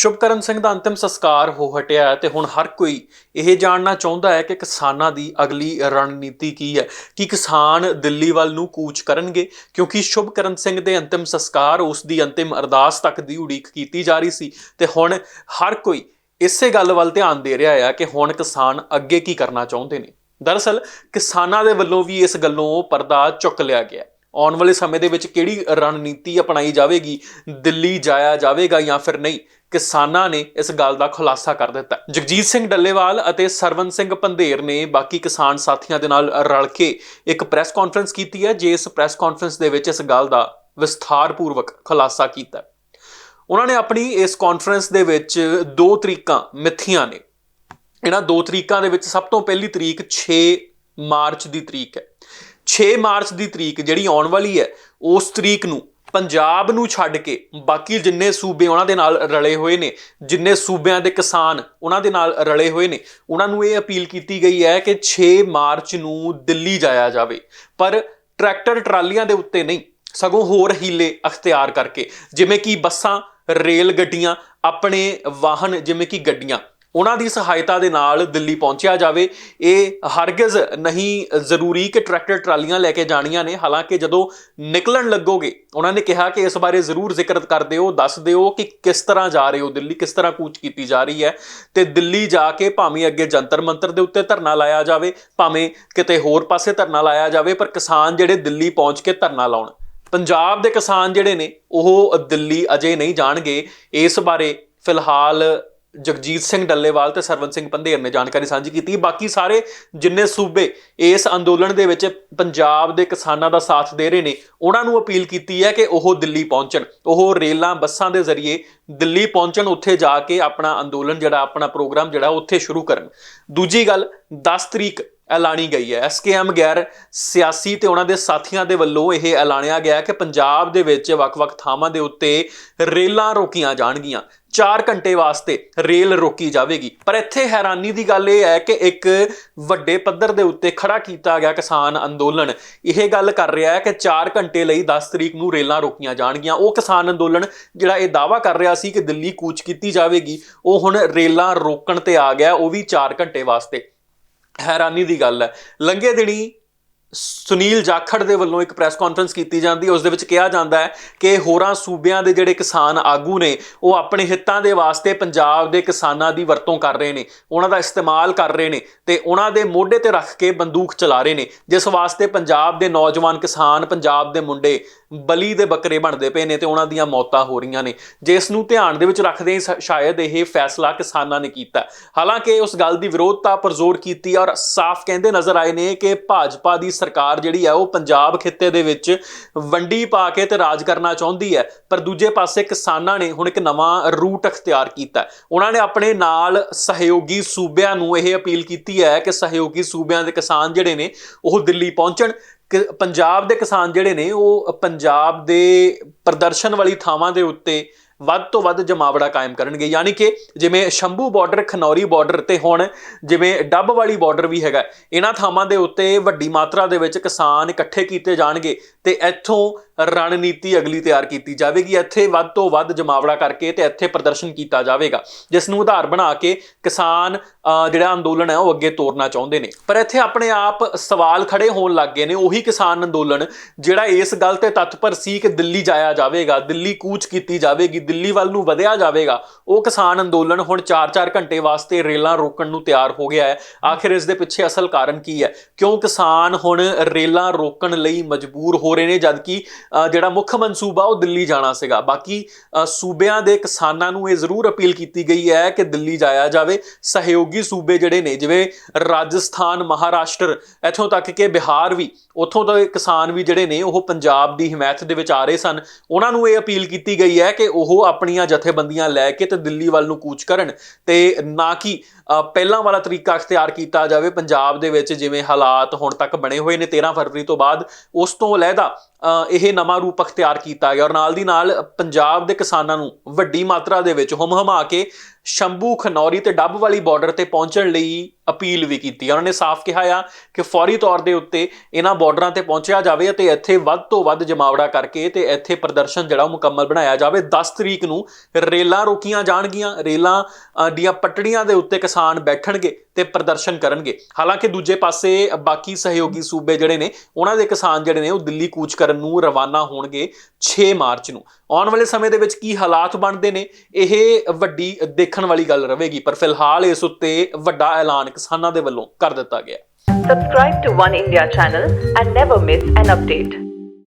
ਸ਼ੁਭਕਰਨ ਸਿੰਘ ਦਾ ਅੰਤਿਮ ਸੰਸਕਾਰ ਹੋ ਹਟਿਆ ਹੈ ਤੇ ਹੁਣ ਹਰ ਕੋਈ ਇਹ ਜਾਣਨਾ ਚਾਹੁੰਦਾ ਹੈ ਕਿ ਕਿਸਾਨਾਂ ਦੀ ਅਗਲੀ ਰਣਨੀਤੀ ਕੀ ਹੈ? ਕਿ ਕਿਸਾਨ ਦਿੱਲੀ ਵੱਲ ਨੂੰ ਕੂਚ ਕਰਨਗੇ? ਕਿਉਂਕਿ ਸ਼ੁਭਕਰਨ ਸਿੰਘ ਦੇ ਅੰਤਿਮ ਸੰਸਕਾਰ ਉਸ ਦੀ ਅੰਤਿਮ ਅਰਦਾਸ ਤੱਕ ਦੀ ਉਡੀਕ ਕੀਤੀ ਜਾ ਰਹੀ ਸੀ ਤੇ ਹੁਣ ਹਰ ਕੋਈ ਇਸੇ ਗੱਲ ਵੱਲ ਧਿਆਨ ਦੇ ਰਿਹਾ ਹੈ ਕਿ ਹੁਣ ਕਿਸਾਨ ਅੱਗੇ ਕੀ ਕਰਨਾ ਚਾਹੁੰਦੇ ਨੇ। ਦਰਅਸਲ ਕਿਸਾਨਾਂ ਦੇ ਵੱਲੋਂ ਵੀ ਇਸ ਗੱਲੋਂ ਪਰਦਾ ਚੁੱਕ ਲਿਆ ਗਿਆ ਆਉਣ ਵਾਲੇ ਸਮੇਂ ਦੇ ਵਿੱਚ ਕਿਹੜੀ ਰਣਨੀਤੀ ਅਪਣਾਈ ਜਾਵੇਗੀ? ਦਿੱਲੀ ਜਾਇਆ ਜਾਵੇਗਾ ਜਾਂ ਫਿਰ ਨਹੀਂ? ਕਿਸਾਨਾਂ ਨੇ ਇਸ ਗੱਲ ਦਾ ਖੁਲਾਸਾ ਕਰ ਦਿੱਤਾ। ਜਗਜੀਤ ਸਿੰਘ ਡੱਲੇਵਾਲ ਅਤੇ ਸਰਵਨ ਸਿੰਘ ਪੰਧੇਰ ਨੇ ਬਾਕੀ ਕਿਸਾਨ ਸਾਥੀਆਂ ਦੇ ਨਾਲ ਰਲ ਕੇ ਇੱਕ ਪ੍ਰੈਸ ਕਾਨਫਰੰਸ ਕੀਤੀ ਹੈ ਜਿਸ ਪ੍ਰੈਸ ਕਾਨਫਰੰਸ ਦੇ ਵਿੱਚ ਇਸ ਗੱਲ ਦਾ ਵਿਸਥਾਰਪੂਰਵਕ ਖੁਲਾਸਾ ਕੀਤਾ ਉਹਨਾਂ ਨੇ ਆਪਣੀ ਇਸ ਕਾਨਫਰੰਸ ਦੇ ਵਿੱਚ ਦੋ ਤਰੀਕਾਂ ਮਿੱਥੀਆਂ ਨੇ। ਇਹਨਾਂ ਦੋ ਤਰੀਕਾਂ ਦੇ ਵਿੱਚ ਸਭ ਤੋਂ ਪਹਿਲੀ ਤਰੀਕ 6 ਮਾਰਚ ਦੀ ਤਰੀਕ ਹੈ। 6 ਮਾਰਚ ਦੀ ਤਰੀਕ ਜਿਹੜੀ ਆਉਣ ਵਾਲੀ ਹੈ, ਉਸ ਤਰੀਕ ਨੂੰ ਪੰਜਾਬ ਨੂੰ ਛੱਡ ਕੇ ਬਾਕੀ ਜਿੰਨੇ ਸੂਬੇ ਉਹਨਾਂ ਦੇ ਨਾਲ ਰਲੇ ਹੋਏ ਨੇ, ਜਿੰਨੇ ਸੂਬਿਆਂ ਦੇ ਕਿਸਾਨ ਉਹਨਾਂ ਦੇ ਨਾਲ ਰਲੇ ਹੋਏ ਨੇ, ਉਹਨਾਂ ਨੂੰ ਇਹ ਅਪੀਲ ਕੀਤੀ ਗਈ ਹੈ ਕਿ 6 ਮਾਰਚ ਨੂੰ ਦਿੱਲੀ ਜਾਇਆ ਜਾਵੇ। ਪਰ ਟਰੈਕਟਰ ਟਰਾਲੀਆਂ ਦੇ ਉੱਤੇ ਨਹੀਂ, ਸਗੋਂ ਹੋਰ ਹੀਲੇ ਅਖਤਿਆਰ ਕਰਕੇ, ਜਿਵੇਂ ਕਿ ਬੱਸਾਂ, ਰੇਲ ਗੱਡੀਆਂ, ਆਪਣੇ ਵਾਹਨ, ਜਿਵੇਂ ਕਿ ਗੱਡੀਆਂ ਉਹਨਾਂ ਦੀ ਸਹਾਇਤਾ ਦੇ ਨਾਲ ਦਿੱਲੀ ਪਹੁੰਚਿਆ ਜਾਵੇ। ਇਹ ਹਰਗਿਜ਼ ਨਹੀਂ, ਜ਼ਰੂਰੀ ਕਿ ਟਰੈਕਟਰ ਟਰਾਲੀਆਂ ਲੈ ਕੇ ਜਾਣੀਆਂ ਨੇ। ਹਾਲਾਂਕਿ ਜਦੋਂ ਨਿਕਲਣ ਲੱਗੋਗੇ, ਉਹਨਾਂ ਨੇ ਕਿਹਾ ਕਿ ਇਸ ਬਾਰੇ ਜ਼ਰੂਰ ਜ਼ਿਕਰ ਕਰ ਦਿਓ, ਦੱਸ ਦਿਓ ਕਿ ਕਿਸ ਤਰ੍ਹਾਂ ਜਾ ਰਹੇ ਹੋ ਦਿੱਲੀ, ਕਿਸ ਤਰ੍ਹਾਂ ਕੂਚ ਕੀਤੀ ਜਾ ਰਹੀ ਹੈ। ਤੇ ਦਿੱਲੀ ਜਾ ਕੇ ਭਾਵੇਂ ਅੱਗੇ ਜੰਤਰ ਮੰਤਰ ਦੇ ਉੱਤੇ ਧਰਨਾ ਲਾਇਆ ਜਾਵੇ, ਭਾਵੇਂ ਕਿਤੇ ਹੋਰ ਪਾਸੇ ਧਰਨਾ ਲਾਇਆ ਜਾਵੇ, ਪਰ ਕਿਸਾਨ ਜਿਹੜੇ ਦਿੱਲੀ ਪਹੁੰਚ ਕੇ ਧਰਨਾ ਲਾਉਣ, ਪੰਜਾਬ ਦੇ ਕਿਸਾਨ ਜਿਹੜੇ ਨੇ, ਉਹ ਦਿੱਲੀ ਅਜੇ ਨਹੀਂ ਜਾਣਗੇ। ਇਸ ਬਾਰੇ ਫਿਲਹਾਲ ਜਗਜੀਤ ਸਿੰਘ ਡੱਲੇਵਾਲ ਤੇ ਸਰਵਨ ਸਿੰਘ ਪੰਧੇਰ ਨੇ ਜਾਣਕਾਰੀ ਸਾਂਝੀ ਕੀਤੀ। ਬਾਕੀ ਸਾਰੇ ਜਿੰਨੇ ਸੂਬੇ ਇਸ ਅੰਦੋਲਨ ਦੇ ਵਿੱਚ ਪੰਜਾਬ ਦੇ ਕਿਸਾਨਾਂ ਦਾ ਸਾਥ ਦੇ ਰਹੇ ਨੇ, ਉਹਨਾਂ ਨੂੰ ਅਪੀਲ ਕੀਤੀ ਹੈ ਕਿ ਉਹ ਦਿੱਲੀ ਪਹੁੰਚਣ। ਉਹ ਰੇਲਾਂ, ਬੱਸਾਂ ਦੇ ਜ਼ਰੀਏ ਦਿੱਲੀ ਪਹੁੰਚਣ, ਉੱਥੇ ਜਾ ਕੇ ਆਪਣਾ ਅੰਦੋਲਨ ਜਿਹੜਾ, ਆਪਣਾ ਪ੍ਰੋਗਰਾਮ ਜਿਹੜਾ, ਉੱਥੇ ਸ਼ੁਰੂ ਕਰਨ। ਦੂਜੀ ਗੱਲ 10 ਤਰੀਕ ਐਲਾਨੀ ਗਈ ਹੈ। ਐਸਕੇਐਮ ਗੈਰ ਸਿਆਸੀ ਤੇ ਉਹਨਾਂ ਦੇ ਸਾਥੀਆਂ ਦੇ ਵੱਲੋਂ ਇਹ ਐਲਾਨਿਆ ਗਿਆ ਕਿ ਪੰਜਾਬ ਦੇ ਵਿੱਚ ਵੱਖ-ਵੱਖ ਥਾਵਾਂ ਦੇ ਉੱਤੇ ਰੇਲਾਂ ਰੋਕੀਆਂ ਜਾਣਗੀਆਂ। 4 ਘੰਟੇ ਵਾਸਤੇ ਰੇਲ ਰੋਕੀ ਜਾਵੇਗੀ। ਪਰ ਇੱਥੇ ਹੈਰਾਨੀ ਦੀ ਗੱਲ ਇਹ ਹੈ ਕਿ ਇੱਕ ਵੱਡੇ ਪੱਧਰ ਦੇ ਉੱਤੇ ਖੜਾ ਕੀਤਾ ਗਿਆ ਕਿਸਾਨ ਅੰਦੋਲਨ। ਇਹ ਗੱਲ ਕਰ ਰਿਹਾ ਹੈ ਕਿ 4 ਘੰਟੇ ਲਈ 10 ਤਰੀਕ ਨੂੰ ਰੇਲਾਂ ਰੋਕੀਆਂ ਜਾਣਗੀਆਂ। ਉਹ ਕਿਸਾਨ ਅੰਦੋਲਨ ਜਿਹੜਾ ਇਹ ਦਾਵਾ ਕਰ ਰਿਹਾ ਸੀ ਕਿ ਦਿੱਲੀ ਕੂਚ ਕੀਤੀ ਜਾਵੇਗੀ, ਉਹ ਹੁਣ ਰੇਲਾਂ ਰੋਕਣ ਤੇ ਆ ਗਿਆ, ਉਹ ਵੀ 4 ਘੰਟੇ ਵਾਸਤੇ। ਹੈਰਾਨੀ ਦੀ ਗੱਲ ਹੈ। ਲੰਘੇ ਦਿਨੀ ਸੁਨੀਲ ਜਾਖੜ ਦੇ ਵੱਲੋਂ ਇੱਕ ਪ੍ਰੈਸ ਕਾਨਫਰੰਸ ਕੀਤੀ ਜਾਂਦੀ ਹੈ। ਉਸ ਦੇ ਵਿੱਚ ਕਿਹਾ ਜਾਂਦਾ ਹੈ ਕਿ ਹੋਰਾਂ ਸੂਬਿਆਂ ਦੇ ਜਿਹੜੇ ਕਿਸਾਨ ਆਗੂ ਨੇ, ਉਹ ਆਪਣੇ ਹਿੱਤਾਂ ਦੇ ਵਾਸਤੇ ਪੰਜਾਬ ਦੇ ਕਿਸਾਨਾਂ ਦੀ ਵਰਤੋਂ ਕਰ ਰਹੇ ਨੇ, ਉਹਨਾਂ ਦਾ ਇਸਤੇਮਾਲ ਕਰ ਰਹੇ ਨੇ ਤੇ ਉਹਨਾਂ ਦੇ ਮੋਢੇ ਤੇ ਰੱਖ ਕੇ ਬੰਦੂਕ ਚਲਾ ਰਹੇ ਨੇ, ਜਿਸ ਵਾਸਤੇ ਪੰਜਾਬ ਦੇ ਨੌਜਵਾਨ ਕਿਸਾਨ, ਪੰਜਾਬ ਦੇ ਮੁੰਡੇ ਬਲੀ ਦੇ ਬੱਕਰੇ ਬਣਦੇ ਪਏ ਨੇ ਤੇ ਉਹਨਾਂ ਦੀਆਂ ਮੌਤਾਂ ਹੋ ਰਹੀਆਂ ਨੇ। ਜਿਸ ਨੂੰ ਧਿਆਨ ਦੇ ਵਿੱਚ ਰੱਖਦੇ ਸ- ਸ਼ਾਇਦ ਇਹ ਫੈਸਲਾ ਕਿਸਾਨਾਂ ਨੇ ਕੀਤਾ। ਹਾਲਾਂਕਿ ਉਸ ਗੱਲ ਦੀ ਵਿਰੋਧਤਾ ਪਰ ਜ਼ੋਰ ਕੀਤੀ ਔਰ ਸਾਫ਼ ਕਹਿੰਦੇ ਨਜ਼ਰ ਆਏ ਨੇ ਕਿ ਭਾਜਪਾ ਦੀ ਸਰਕਾਰ ਜਿਹੜੀ ਹੈ ਉਹ ਪੰਜਾਬ ਖਿੱਤੇ ਦੇ ਵਿੱਚ ਵੰਡੀ ਪਾ ਕੇ ਤੇ ਰਾਜ ਕਰਨਾ ਚਾਹੁੰਦੀ ਹੈ। ਪਰ ਦੂਜੇ ਪਾਸੇ ਕਿਸਾਨਾਂ ਨੇ ਹੁਣ ਇੱਕ ਨਵਾਂ ਰੂਟ ਅਖਤਿਆਰ ਕੀਤਾ। ਉਹਨਾਂ ਨੇ ਆਪਣੇ ਨਾਲ ਸਹਿਯੋਗੀ ਸੂਬਿਆਂ ਨੂੰ ਇਹ ਅਪੀਲ ਕੀਤੀ ਹੈ ਕਿ ਸਹਿਯੋਗੀ ਸੂਬਿਆਂ ਦੇ ਕਿਸਾਨ ਜਿਹੜੇ ਨੇ, ਉਹ ਦਿੱਲੀ ਪਹੁੰਚਣ। ਕਿ, ਪੰਜਾਬ ਦੇ ਕਿਸਾਨ ਜਿਹੜੇ ਨੇ, ਉਹ ਪੰਜਾਬ ਦੇ ਪ੍ਰਦਰਸ਼ਨ ਵਾਲੀ ਥਾਵਾਂ ਦੇ ਉੱਤੇ ਵੱਧ ਤੋਂ ਵੱਧ ਜਮਾਵੜਾ ਕਾਇਮ ਕਰਨਗੇ। ਯਾਨੀ ਕਿ ਜਿਵੇਂ ਸ਼ੰਭੂ ਬਾਰਡਰ ਖਨੌਰੀ ਬਾਰਡਰ ਤੇ ਹੁਣ ਜਿਵੇਂ ਡੱਬ ਵਾਲੀ ਬਾਰਡਰ ਵੀ ਹੈਗਾ, ਇਹਨਾਂ ਥਾਵਾਂ ਦੇ ਉੱਤੇ ਵੱਡੀ ਮਾਤਰਾ ਦੇ ਵਿੱਚ ਕਿਸਾਨ ਇਕੱਠੇ ਕੀਤੇ ਜਾਣਗੇ ਤੇ ਇੱਥੋਂ ਰਣਨੀਤੀ ਅਗਲੀ ਤਿਆਰ ਕੀਤੀ ਜਾਵੇਗੀ। ਇੱਥੇ ਵੱਧ ਤੋਂ ਵੱਧ ਜਮਾਵੜਾ ਕਰਕੇ ਤੇ ਇੱਥੇ ਪ੍ਰਦਰਸ਼ਨ ਕੀਤਾ ਜਾਵੇਗਾ, ਜਿਸ ਨੂੰ ਆਧਾਰ ਬਣਾ ਕੇ ਕਿਸਾਨ ਜਿਹੜਾ ਅੰਦੋਲਨ ਹੈ ਉਹ ਅੱਗੇ ਤੋਰਨਾ ਚਾਹੁੰਦੇ ਨੇ। ਪਰ ਇੱਥੇ ਆਪਣੇ ਆਪ ਸਵਾਲ ਖੜੇ ਹੋਣ ਲੱਗ ਗਏ ਨੇ, ਉਹੀ ਕਿਸਾਨ ਅੰਦੋਲਨ ਜਿਹੜਾ ਇਸ ਗੱਲ ਤੇ ਤਤਪਰ ਸੀ ਕਿ ਦਿੱਲੀ ਜਾਇਆ ਜਾਵੇਗਾ, ਦਿੱਲੀ ਕੂਚ ਕੀਤੀ ਜਾਵੇਗੀ ਦਿੱਲੀ ਵੱਲ ਨੂੰ ਵਧਿਆ ਜਾਵੇਗਾ। ਉਹ ਕਿਸਾਨ ਅੰਦੋਲਨ ਹੁਣ 4-4 ਘੰਟੇ ਵਾਸਤੇ ਰੇਲਾਂ ਰੋਕਣ ਨੂੰ ਤਿਆਰ ਹੋ ਗਿਆ ਹੈ। ਆਖਿਰ ਇਸ ਦੇ ਪਿੱਛੇ ਅਸਲ ਕਾਰਨ ਕੀ ਹੈ? ਕਿਉਂ ਕਿਸਾਨ ਹੁਣ ਰੇਲਾਂ ਰੋਕਣ ਲਈ ਮਜਬੂਰ ਹੋ ਰਹੇ ਨੇ, ਜਦਕਿ ਜਿਹੜਾ ਮੁੱਖ ਮਨਸੂਬਾ ਉਹ ਦਿੱਲੀ ਜਾਣਾ ਸੀਗਾ। ਬਾਕੀ ਸੂਬਿਆਂ ਦੇ ਕਿਸਾਨਾਂ ਨੂੰ ਇਹ ਜ਼ਰੂਰ ਅਪੀਲ ਕੀਤੀ ਗਈ ਹੈ ਕਿ ਦਿੱਲੀ ਜਾਇਆ ਜਾਵੇ। ਸਹਿਯੋਗੀ ਸੂਬੇ ਜਿਹੜੇ ਨੇ, ਜਿਵੇਂ ਰਾਜਸਥਾਨ, ਮਹਾਰਾਸ਼ਟਰ, ਇੱਥੋਂ ਤੱਕ ਕਿ ਬਿਹਾਰ ਵੀ, ਉੱਥੋਂ ਦੇ ਕਿਸਾਨ ਵੀ ਜਿਹੜੇ ਨੇ, ਉਹ ਪੰਜਾਬ ਦੀ ਹਮਾਇਤ ਦੇ ਵਿੱਚ ਆ ਰਹੇ ਸਨ। ਉਹਨਾਂ ਨੂੰ ਇਹ ਅਪੀਲ ਕੀਤੀ ਗਈ ਹੈ ਕਿ ਉਹ ਉਹ ਆਪਣੀਆਂ ਜਥੇਬੰਦੀਆਂ ਲੈ ਕੇ ਤੇ ਦਿੱਲੀ ਵੱਲ ਨੂੰ ਕੂਚ ਕਰਨ ਤੇ ਨਾ ਕਿ ਅ, ਪਹਿਲਾਂ ਵਾਲਾ ਤਰੀਕਾ ਅਖਤਿਆਰ ਕੀਤਾ ਜਾਵੇ ਪੰਜਾਬ ਦੇ ਵਿੱਚ ਜਿਵੇਂ ਹਾਲਾਤ ਹੁਣ ਤੱਕ ਬਣੇ ਹੋਏ ਨੇ 13 ਫਰਵਰੀ ਤੋਂ ਬਾਅਦ ਉਸ ਤੋਂ ਅਲੱਗਾ ਇਹ ਨਵਾਂ ਰੂਪ ਅਖਤਿਆਰ ਕੀਤਾ ਗਿਆ ਔਰ ਨਾਲ ਦੀ ਨਾਲ ਪੰਜਾਬ ਦੇ ਕਿਸਾਨਾਂ ਨੂੰ ਵੱਡੀ ਮਾਤਰਾ ਦੇ ਵਿੱਚ ਹੁਮ-ਹਮਾ ਕੇ ਸ਼ੰਭੂ, ਖਨੌਰੀ ਤੇ ਡੱਬ ਵਾਲੀ ਬਾਰਡਰ ਤੇ ਪਹੁੰਚਣ ਲਈ ਅਪੀਲ ਵੀ ਕੀਤੀ ਉਹਨਾਂ ਨੇ ਸਾਫ਼ ਕਿਹਾ ਆ ਕਿ ਫੌਰੀ ਤੌਰ ਦੇ ਉੱਤੇ ਇਹਨਾਂ ਬਾਰਡਰਾਂ ਤੇ ਪਹੁੰਚਿਆ ਜਾਵੇ ਅਤੇ ਇੱਥੇ ਵੱਧ ਤੋਂ ਵੱਧ ਜਮਾਵੜਾ ਕਰਕੇ ਤੇ ਇੱਥੇ ਪ੍ਰਦਰਸ਼ਨ ਜਿਹੜਾ ਉਹ ਮੁਕੰਮਲ ਬਣਾਇਆ ਜਾਵੇ। 10 ਤਰੀਕ ਨੂੰ ਰੇਲਾਂ ਰੋਕੀਆਂ ਜਾਣਗੀਆਂ। ਰੇਲਾਂ ਦੀਆਂ ਪਟੜੀਆਂ ਦੇ ਉੱਤੇ ਕਿਸਾਨ ਬੈਠਣਗੇ। ਤੇ ਪ੍ਰਦਰਸ਼ਨ ਕਰਨਗੇ। ਹਾਲਾਂਕਿ ਦੂਜੇ ਪਾਸੇ ਬਾਕੀ ਸਹਿਯੋਗੀ ਸੂਬੇ ਜਿਹੜੇ ਨੇ, ਉਹਨਾਂ ਦੇ ਕਿਸਾਨ ਜਿਹੜੇ ਨੇ, ਉਹ ਦਿੱਲੀ ਕੂਚ ਕਰਨ ਨੂੰ ਰਵਾਨਾ ਹੋਣਗੇ 6 ਮਾਰਚ ਨੂੰ। ਆਉਣ ਵਾਲੇ ਸਮੇਂ ਦੇ ਵਿੱਚ ਕੀ ਹਾਲਾਤ ਬਣਦੇ ਨੇ, ਇਹ ਵੱਡੀ ਦੇਖਣ ਵਾਲੀ ਗੱਲ ਰਹੇਗੀ, ਪਰ ਫਿਲਹਾਲ ਇਸ ਉੱਤੇ ਵੱਡਾ ਐਲਾਨ ਕਿਸਾਨਾਂ ਦੇ ਵੱਲੋਂ ਕਰ ਦਿੱਤਾ ਗਿਆ। Subscribe to One India channel and never miss an update.